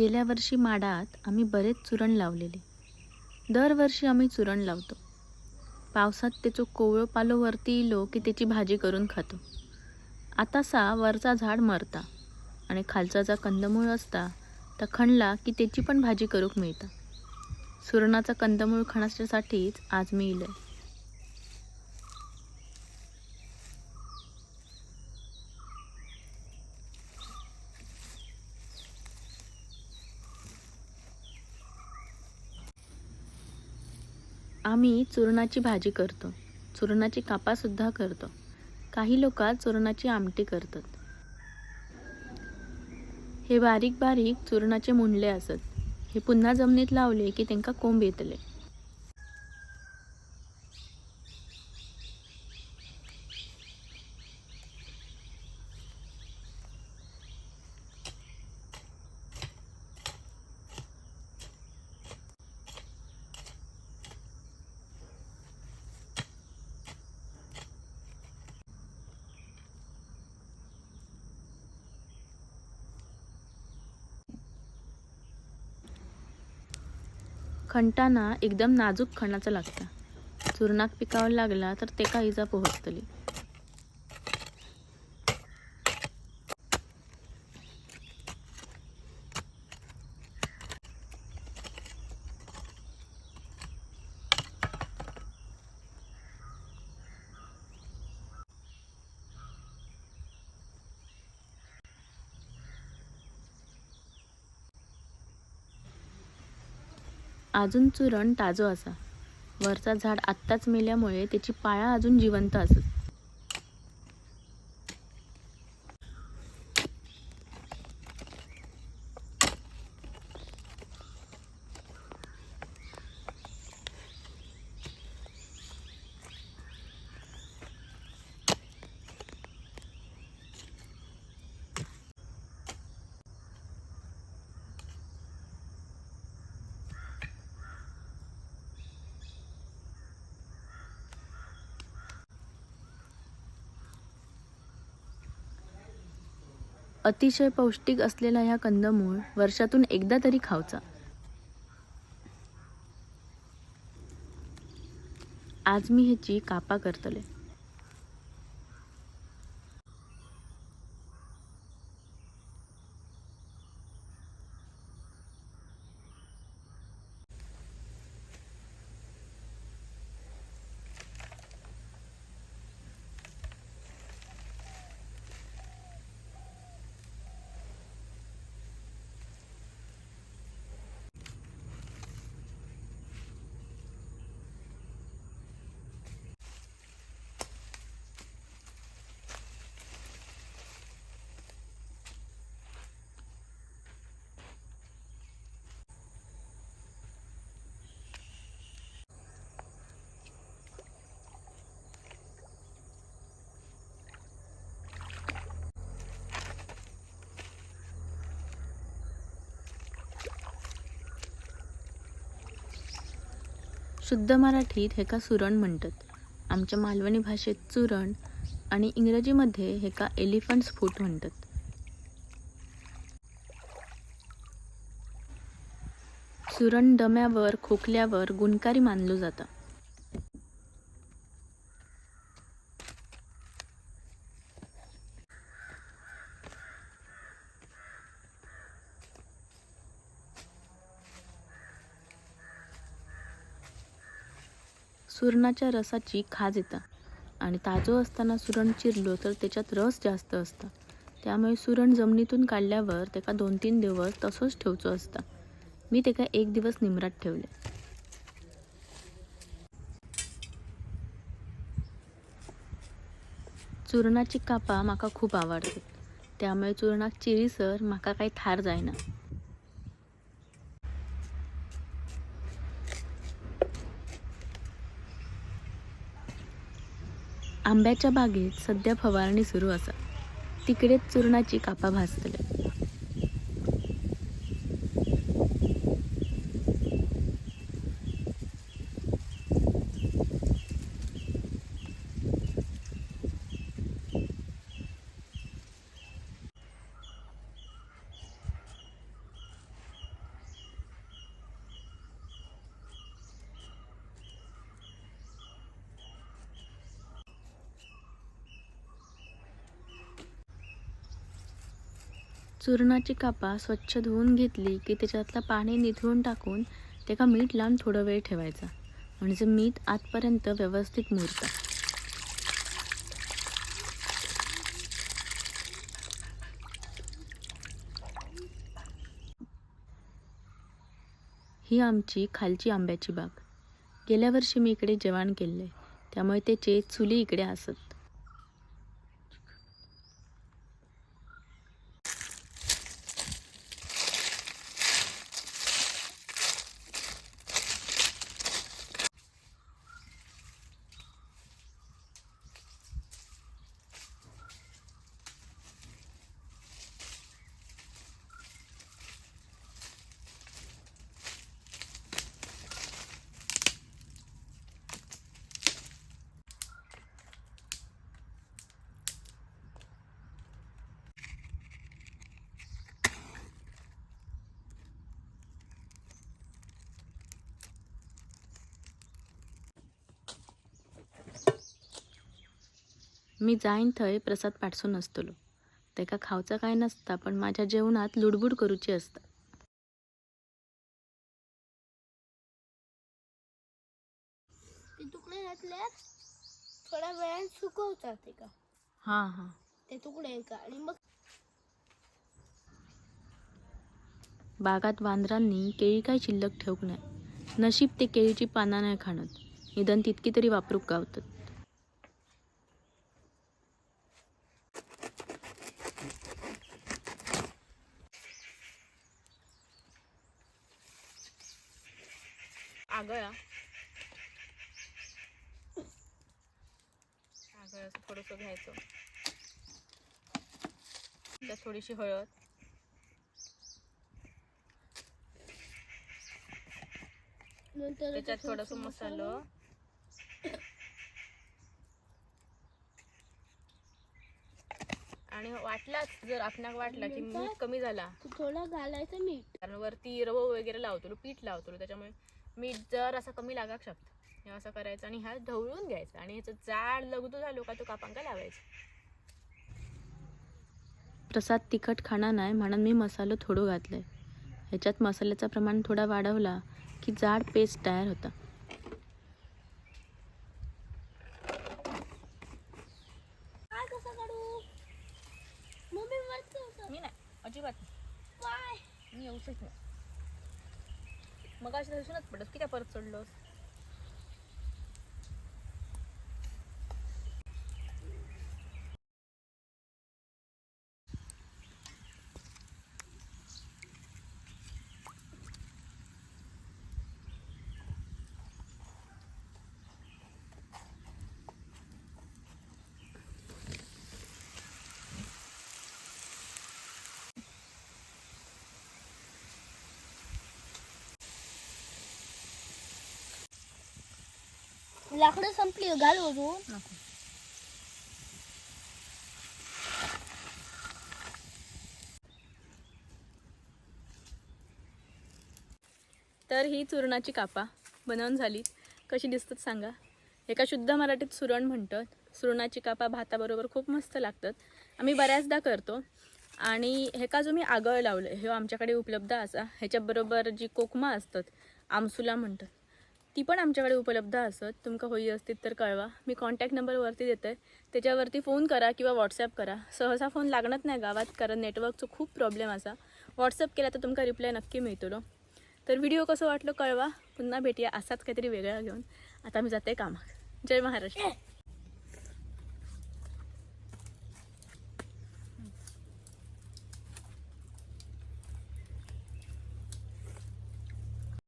गेल्या वर्षी माडात आम्ही बरेच चुरण लावलेले. दरवर्षी आम्ही चुरण लावतो. पावसात त्याचो कोवळो पालो वरती इलो की त्याची भाजी करून खातो. आता सा वरचा झाड मरता आणि खालचा जा कंदमूळ असता तर खणला की त्याची पण भाजी करूक मिळता. सुरणाचा कंदमूळ खणाच्यासाठीच आज मी इलय. आम्ही चुरणाची भाजी करतो. चुरणाची कापासुद्धा करतो. काही लोक चुरणाची आमटी करतात. हे बारीक बारीक चुरणाचे मुंडले असत. हे पुन्हा जमनीत लावले की त्यांका कोंब येतले. खणताना एकदम नाजूक खणाचं लागता. चुरणाक पिकावर लागला तर तेका इजा पोहोचतली अजून चुरण ताजो असा. वरचा झाड आत्ताच मेल्यामुळे त्याची पाया अजून जिवंत असत अतिशय पौष्टिक असलेला ह्या कंदमूळ वर्षातून एकदा तरी खावचा आज मी ह्याची कापा करतले. शुद्ध मराठीत हेका सुरण म्हणतात. आमच्या मालवणी भाषेत चुरण आणि इंग्रजीमध्ये हेका एलिफंट्स फूट म्हणतात. सुरण दम्यावर खोकल्यावर गुणकारी मानलो जाता. सुरणाच्या रसाची खाज येता. आणि ताजो असताना सुरण चिरलो तर त्याच्यात रस जास्त असता. त्यामुळे सुरण जमिनीतून काढल्यावर त्याका दोन तीन दिवस तसंच ठेवचो असता. मी त्याका एक दिवस निमरात ठेवले. चुरणाची कापां म्हाका खूप आवडतात त्यामुळे चुरणाक चिरीसर म्हाका काही थार जायना. आंब्याच्या बागेत सध्या फवारणी सुरू असा. तिकडेच चुरणाची कापा भाजतले चूर्णाची कापा स्वच्छ धुवून घेतली की त्याच्यातलं पाणी निथळून टाकून त्याका मीठ लावून थोडा वेळ ठेवायचा. म्हणजे मीठ आतपर्यंत व्यवस्थित मुरतं. ही आमची खालची आंब्याची बाग. गेल्या वर्षी मी इकडे जेवण केले त्यामुळे त्याचे चुली इकडे असत मी जाईन थंय प्रसाद पाडसून असतलो तेका खावचा काय नसता पण माझ्या जेवणात लुडबुड करूची असता. ते तुकडे घातल्यावर थोड्या वेळाने सुकवतात ते का हां हां. ते तुकडे का आणि मग बागात वांद्रांनी केळी काय शिल्लक ठेवूक नाही. नशीब ते केळीची पानं नाही खाणत. निदान तितकी तरी वापरूक गावतात. आगळा आगळ असं थोडंसं घ्यायचं. त्यात थोडीशी हळद. त्याच्यात त्याचा थोडस मसालो. आणि वाटलाच जर आपणाक वाटला की? मीठ कमी झाला. थोडा घालायचं मीठ. कारण वरती रवो वगैरे लावतो पीठ लावतो त्याच्यामुळे मीठ जर असा कमी लागाक शकतं हे असं करायचं आणि हा ढवळून घ्यायचा आणि ह्याचं जाड लगदू झालो का तो कापांका लावायचा. प्रसाद तिखट खाणार नाही म्हणून मी मसालो थोडं घातलाय. ह्याच्यात मसाल्याचं प्रमाण थोडा वाढवला की जाड पेस्ट तयार होता. मी नाही अजिबात काय? मी येऊच नाही. मग अशी दिसूनच पडत की काय परत चढलोस लाकडं संपली घाल अजून तर ही चुरणाची कापा. बनवून झाली. कशी दिसतात सांगा. एका शुद्ध मराठीत सुरण म्हणतात. सुरणाची कापा भाताबरोबर खूप मस्त लागतात. आम्ही बऱ्याचदा करतो. आणि हेका जो मी आगळ लावलं हे आमच्याकडे उपलब्ध असा. ह्याच्याबरोबर जी कोकमा असतात आमसुला म्हणतात. ती पण आमच्याकडे उपलब्ध असत. तुमका होई असतील तर कळवा. मी कॉन्टॅक्ट नंबरवरती देते. त्याच्यावरती फोन करा किंवा व्हॉट्सॲप करा. सहसा फोन लागणार नाही गावात कारण नेटवर्कचो खूप प्रॉब्लेम असा. व्हॉट्सअप केला तर तुमका रिप्लाय नक्की मिळतो तर व्हिडिओ कसं वाटलं कळवा. पुन्हा भेटूया असाच काहीतरी वेगळा घेऊन. आता मी जाते कामाक. जय महाराष्ट्र.